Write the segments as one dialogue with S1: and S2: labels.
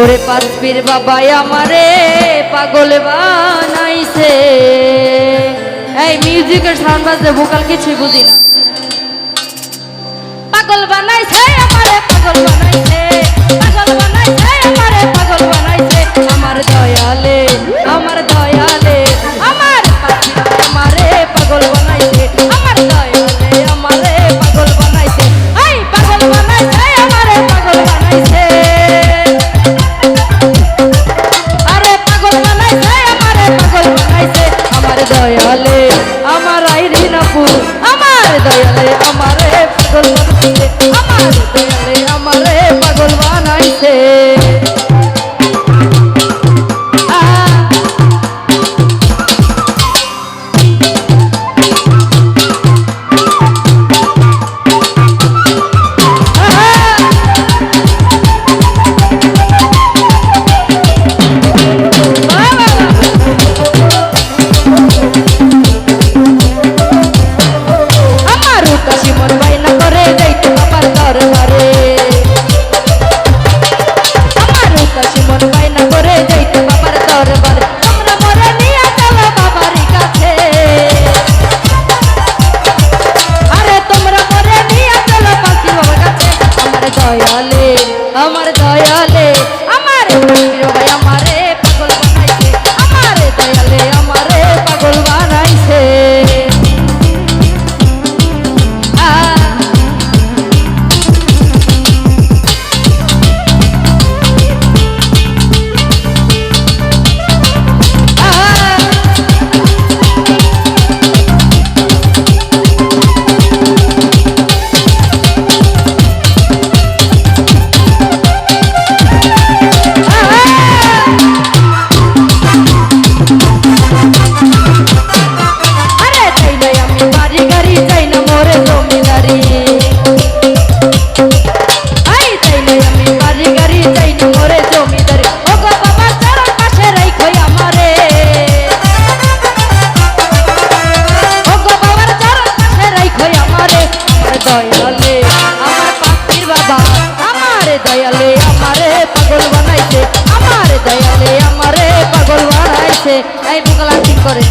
S1: ওরে পাশবির বাবাই আমারে পাগল বানাইছে। এই মিউজিকের সাউন্ড বাজে ভোকাল কিছুই বুঝি না। পাগল বানাইছে, আমারে পাগল বানাইছে পাগল বানাইছে। দয়ালে দয়ালে, আমার পাখির বাবা, আমার দয়ালে, আমারে পাগল বানাইছে, আমার দয়ালে, আমারে পাগল বানাইছে। এই বোকালা ঠিক করে?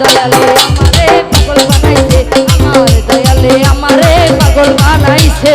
S1: দয়ালে আমারে পাগল বানাইছে আমার দয়ালে আমারে পাগল বানাইছে।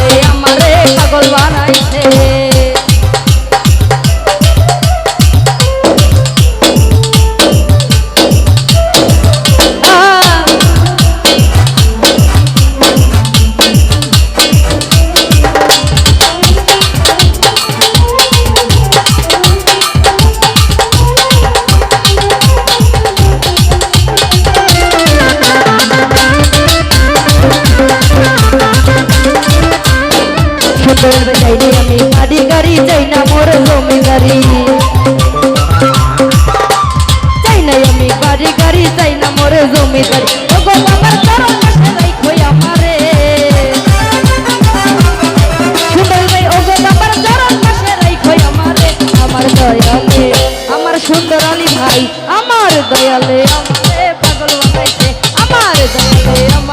S1: সুন্দর যাইনি আমি গাড়ি গাড়ি না মোর জমিদারি যাই না আমি গাড়ি গাড়ি না মোর জমিদারি আমার চরণ আমারে সুন্দর ভাই ও আমার চরণ পাশে রাইখো আমারে আমার দয়ালে আমার সুন্দর আলী ভাই আমার দয়ালে আমারে পাগল বানাইছে, আমার দয়ালে আমারে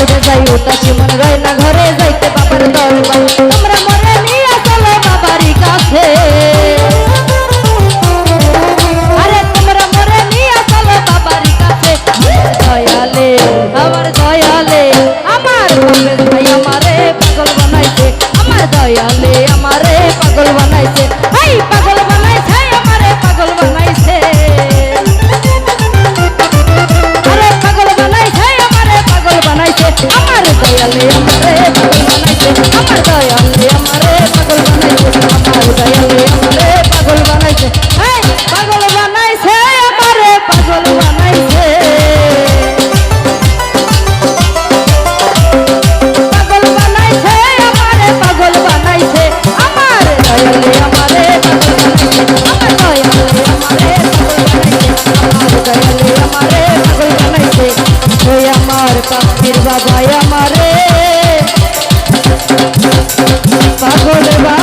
S1: পারবে যাই উদাসী মন রয় না ঘরে যাইতে বাবার দরবারে আমার দয়ালে আমার দয়া বন্ধু আমার পাখির বাবা আমারে। পাগল বা